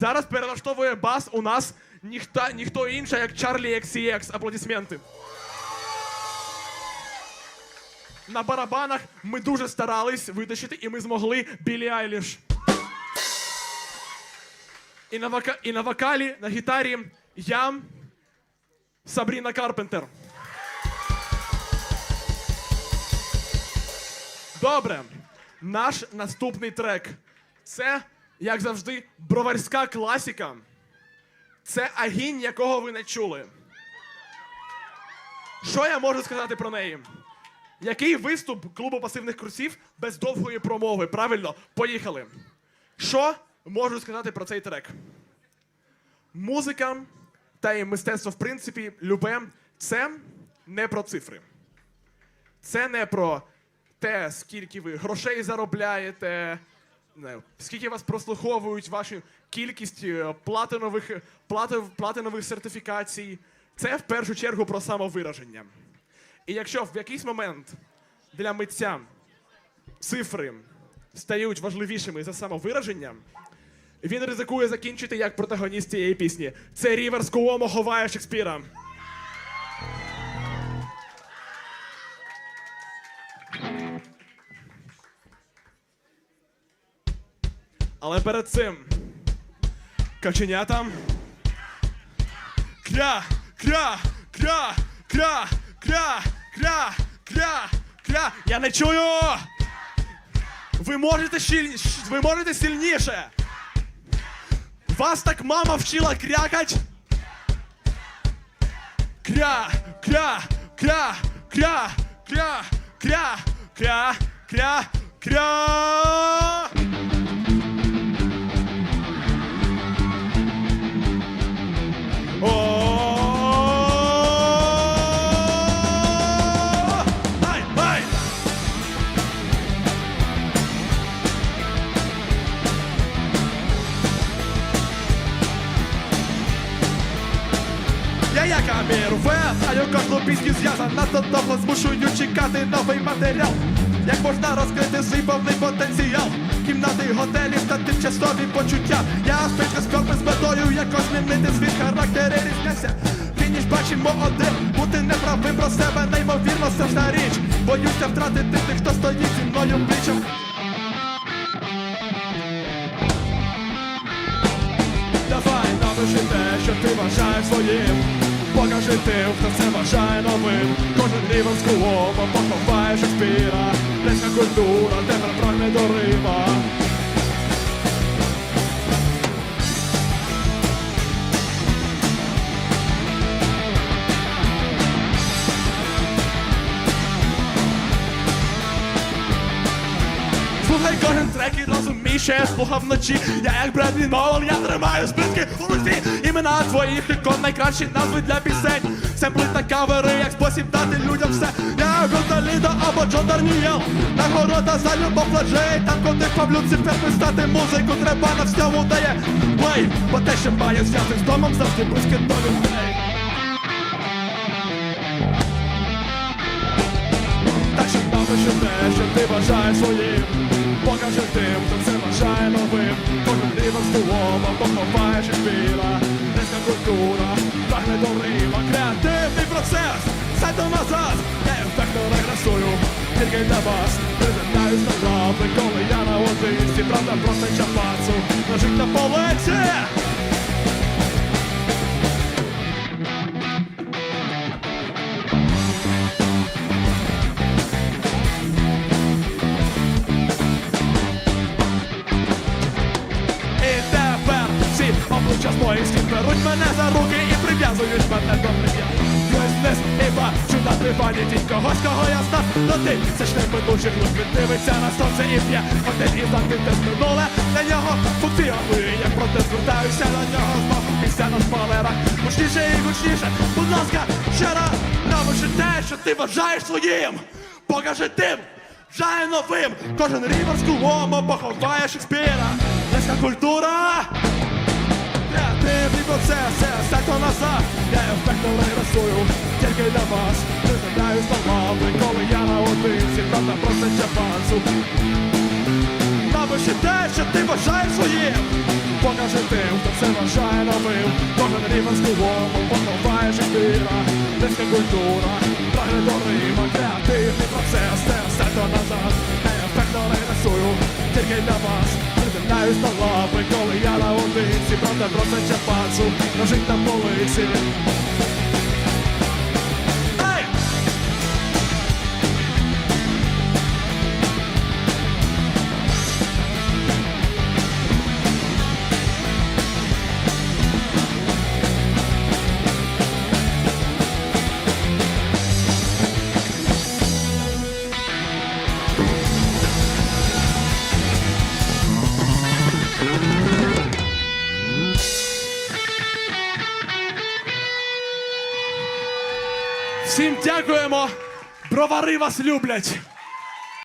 Зараз перелаштовує бас у нас ніхто, ніхто інший, як Чарлі XCX. Аплодисменти. На барабанах ми дуже старались витащити, і ми змогли Білі Айліш. І на, вока... і на вокалі, на гітарі я Сабріна Карпентер. Добре. Наш наступний трек. Це, як завжди, броварська класіка. Це агінь, якого ви не чули. Що я можу сказати про неї? Який виступ клубу пасивних крусів без довгої промови? Правильно, поїхали. Що можу сказати про цей трек? Музика та і мистецтво, в принципі, любе, це не про цифри. Це не про те, скільки ви грошей заробляєте, знаю, скільки вас прослуховують, вашу кількість е, платинових, плати, платинових сертифікацій. Це в першу чергу про самовираження. І якщо в якийсь момент для митця цифри стають важливішими за самовираження, він ризикує закінчити як протагоніст цієї пісні. Це Ріверс Куомо ховає Шекспіра. Але перед цим каченята. Кря, кря, кря, кря, кря, кря, кря, кря. Я не чую. Ви можете щіль... ви можете сильніше. Вас так мама вчила крякать. Кря, кря, кря, кря, кря, кря, кря, кря, кря. Як Вес, а кожну пісню зв'язан. Надто довго змушую чекати новий матеріал. Як можна розкрити свій потенціал? Кімнати, готелі та тимчасові почуття. Я спецкоскопи з метою якось змінити свій характер і різняся Фініш бачимо один, бути неправим про себе неймовірно страшна річ. Боюся втратити тих, хто стоїть зі мною плічом Давай напиши те, що ти вважаєш своїм Покажи тим, хто це вважає новим. Кожен рівень з куломом поховає Шекспіра Леська культура тепер прагне до Рима Слухай кожен трек і розумій, що я слухав вночі. Я як Бредлі Нолан, я тримаю списки у руці. Імена твоїх ікон найкращі назви для пісень. Семпли та кавери, як спосіб дати людям все. Я Гонталідо або Джон Дарнієл. Нагорода за любов флажей Там коли павлюці втерпи стати музику Треба на всьому дає. Плей Бо те, що має зв'язок з домом, завжди близьке до людей. Що те, що ти вважаєш своїм Покажи тим, хто це вважає новим. Рівень з поховаєш поховає Шекспіра Низька культура, прагне до Рима Креативний процес, сядьте назад. Я ефектно регресую, тільки для вас. Приземляюсь на правди, коли я на одинці Правда просто чапацу, лежить на полиці моїх стін беруть мене за руки і прив'язують мене до прив'яз. Вниз і бачу на дивані тінь когось, кого я став, знав Туди це шлях ведучих лук, він дивиться на сонце і п'є. Один із закритих з минуле, на нього функціонує Як проте звертаюся на нього знову після на шпалерах Гучніше і гучніше, будь ласка, ще раз. Напиши те, що ти вважаєш своїм. Покажи тим, Вважає новим, кожен рівер з кулома поховає Шекспіра. Леська культура, креативний процес, це секто назад. Я ефектно регресую, тільки для вас. На лаври, коли я наодинці, правда просто чапанцу. Напиши те, що ти вважаєш своїм. покажи тим, хто це вважає новим. Кожен рівень словому поховає життя, низька культура, прагне до Рима, креативний процес, те все то назад. Ефектно регресую, тільки для вас. Придивляюсь з лапи, коли я наодинці, правда просто чапацу, ножить на полиці. Всім дякуємо! Бровари вас люблять!